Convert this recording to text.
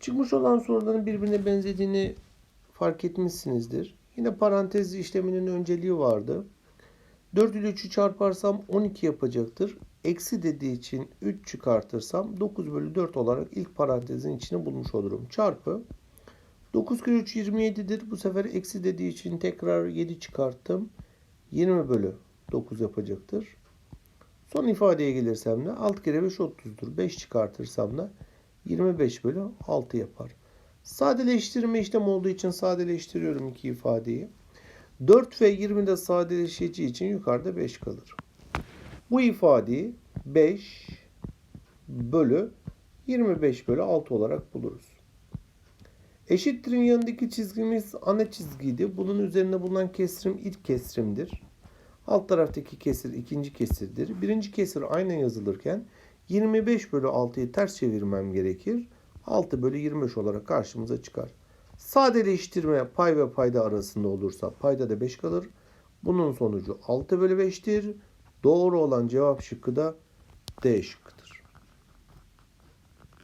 Çıkmış olan soruların birbirine benzediğini fark etmişsinizdir. Yine parantez işleminin önceliği vardı. 4 ile 3'ü çarparsam 12 yapacaktır. Eksi dediği için 3 çıkartırsam 9 bölü 4 olarak ilk parantezin içine bulmuş olurum. Çarpı 9 kere 3 27'dir. Bu sefer eksi dediği için tekrar 7 çıkarttım. 20 bölü 9 yapacaktır. Son ifadeye gelirsem de 6 kere 5 30'dur. 5 çıkartırsam da 25 bölü 6 yapar. Sadeleştirme işlem olduğu için sadeleştiriyorum iki ifadeyi. 4 ve 20 de sadeleşeceği için yukarıda 5 kalır. Bu ifadeyi 5 bölü 25 bölü 6 olarak buluruz. Eşittirin yanındaki çizgimiz ana çizgiydi. Bunun üzerinde bulunan kesrim ilk kesrimdir. Alt taraftaki kesir ikinci kesirdir. Birinci kesir aynen yazılırken 25 bölü 6'yı ters çevirmem gerekir. 6 bölü 25 olarak karşımıza çıkar. Sadeleştirme pay ve payda arasında olursa payda da 5 kalır. Bunun sonucu 6 bölü 5'tir. Doğru olan cevap şıkkı da D şıkkıdır.